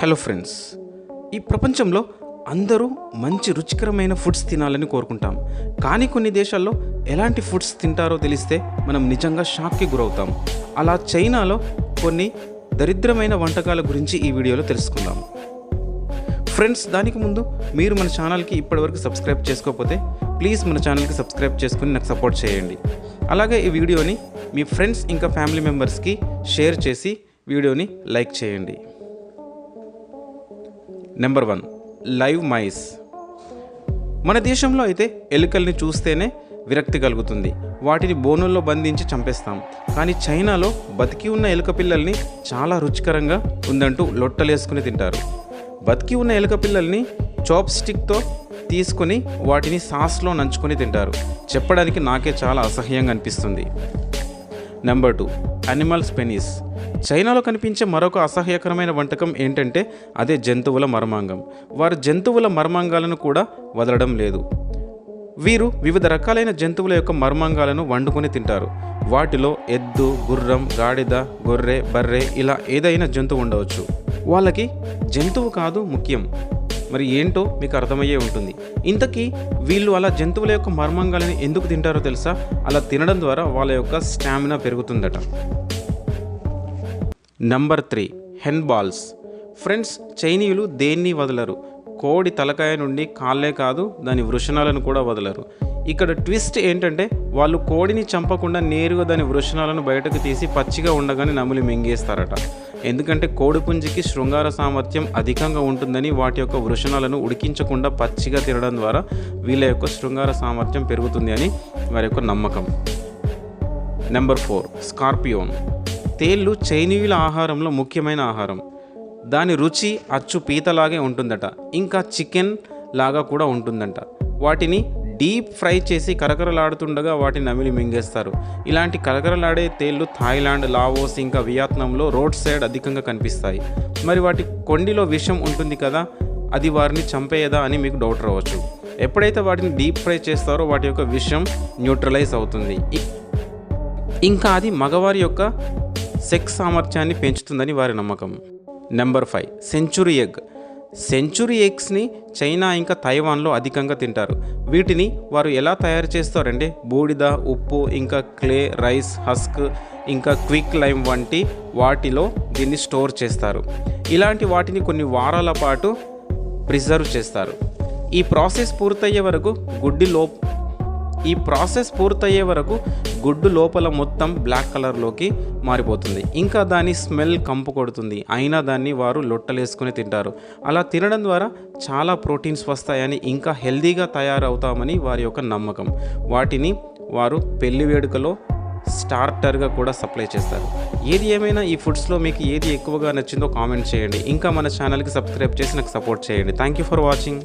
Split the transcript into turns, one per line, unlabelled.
Hello friends ఈ ప్రపంచంలో అందరూ మంచి రుచికరమైన ఫుడ్స్ తినాలని కోరుకుంటాం. కానీ కొన్ని దేశాల్లో ఎలాంటి ఫుడ్స్ తింటారో తెలిస్తే మనం నిజంగా షాక్కి గురవుతాం. అలా చైనాలో కొన్ని దరిద్రమైన వంటకాల గురించి ఈ వీడియోలో తెలుసుకుందాం. ఫ్రెండ్స్ దానికి ముందు మీరు మన ఛానల్కి ఇప్పటివరకు సబ్స్క్రైబ్ చేసుకోకపోతే ప్లీజ్ మన ఛానల్కి సబ్స్క్రైబ్ చేసుకుని నాకు సపోర్ట్ చేయండి. అలాగే ఈ వీడియోని మీ ఫ్రెండ్స్ ఇంకా ఫ్యామిలీ మెంబర్స్కి షేర్ చేసి వీడియోని లైక్ చేయండి. నెంబర్ వన్ లైవ్ మైస్ మన దేశంలో అయితే ఎలుకల్ని చూస్తేనే విరక్తి కలుగుతుంది. వాటిని బోనుల్లో బంధించి చంపేస్తాం. కానీ చైనాలో బతికి ఉన్న ఎలుక పిల్లల్ని చాలా రుచికరంగా ఉందంటూ లొట్టలేసుకుని తింటారు. బతికి ఉన్న ఎలుక పిల్లల్ని చాప్ స్టిక్తో తీసుకొని వాటిని సాస్లో నంచుకొని తింటారు. చెప్పడానికి నాకే చాలా అసహ్యంగా అనిపిస్తుంది. నెంబర్ టూ అనిమల్ పెనీస్ చైనాలో కనిపించే మరొక అసహ్యకరమైన వంటకం ఏంటంటే అదే జంతువుల మర్మాంగం. వారు జంతువుల మర్మాంగాలను కూడా వదలడం లేదు. వీరు వివిధ రకాలైన జంతువుల యొక్క మర్మాంగాలను వండుకొని తింటారు. వాటిలో ఎద్దు గుర్రం గాడిద గొర్రె బర్రె ఇలా ఏదైనా జంతువు ఉండవచ్చు. వాళ్ళకి జంతువు కాదు ముఖ్యం. మరి ఏంటో మీకు అర్థమయ్యే ఉంటుంది. ఇంతకీ వీళ్ళు అలా జంతువుల యొక్క మర్మాంగాలను ఎందుకు తింటారో తెలుసా? అలా తినడం ద్వారా వాళ్ళ యొక్క stamina పెరుగుతుందట. Number three hen balls friends చైనీయులు దేన్ని వదలరు? కోడి తలకాయ నుండి కాళ్ళే కాదు దాని వృషణాలను కూడా వదలరు. ఇక్కడ ట్విస్ట్ ఏంటంటే వాళ్ళు కోడిని చంపకుండా నేరుగా దాని వృషణాలను బయటకు తీసి పచ్చిగా ఉండగానే నములి మింగేస్తారట. ఎందుకంటే కోడిపుంజికి శృంగార సామర్థ్యం అధికంగా ఉంటుందని వాటి యొక్క వృషణాలను ఉడికించకుండా పచ్చిగా తినడం ద్వారా వీళ్ళ యొక్క శృంగార సామర్థ్యం పెరుగుతుంది అని వారి యొక్క నమ్మకం. నెంబర్ ఫోర్ స్కార్పియోన్ తేళ్ళు చైనీయుల ఆహారంలో ముఖ్యమైన ఆహారం. దాని రుచి అచ్చు పీతలాగే ఉంటుందట. ఇంకా చికెన్ లాగా కూడా ఉంటుందంట. వాటిని డీప్ ఫ్రై చేసి కరకరలాడుతుండగా వాటిని నమిలి మింగేస్తారు. ఇలాంటి కరకరలాడే తేళ్ళు థాయిలాండ్ లావోస్ ఇంకా వియత్నాంలో రోడ్ సైడ్ అధికంగా కనిపిస్తాయి. మరి వాటి కొండిలో విషం ఉంటుంది కదా అది వారిని చంపేయదా అని మీకు డౌట్ రావచ్చు. ఎప్పుడైతే వాటిని డీప్ ఫ్రై చేస్తారో వాటి యొక్క విషం న్యూట్రలైజ్ అవుతుంది. ఇంకా అది మగవారి యొక్క సెక్స్ సామర్థ్యాన్ని పెంచుతుందని వారి నమ్మకం. Number five century egg century ఎగ్స్ని చైనా ఇంకా తైవాన్లో అధికంగా తింటారు. వీటిని వారు ఎలా తయారు చేస్తారంటే బూడిద ఉప్పు ఇంకా క్లే రైస్ హస్క్ ఇంకా క్విక్ లైమ్ వంటి వాటిలో దీన్ని స్టోర్ చేస్తారు. ఇలాంటి వాటిని కొన్ని వారాల పాటు ప్రిజర్వ్ చేస్తారు. ఈ ప్రాసెస్ పూర్తయ్యే వరకు గుడ్డి లో ఈ ప్రాసెస్ పూర్తయ్యే వరకు గుడ్డు లోపల మొత్తం బ్లాక్ కలర్లోకి మారిపోతుంది. ఇంకా దాని స్మెల్ కంపు కొడుతుంది. అయినా దాన్ని వారు లొట్టలేసుకొని తింటారు. అలా తినడం ద్వారా చాలా ప్రోటీన్స్ వస్తాయని ఇంకా హెల్దీగా తయారవుతామని వారి యొక్క నమ్మకం. వాటిని వారు పెళ్ళి వేడుకలో స్టార్టర్గా కూడా సప్లై చేస్తారు. ఏది ఏమైనా ఈ ఫుడ్స్లో మీకు ఏది ఎక్కువగా నచ్చిందో కామెంట్ చేయండి. ఇంకా మన ఛానల్కి సబ్స్క్రైబ్ చేసి నాకు సపోర్ట్ చేయండి. Thank you for watching.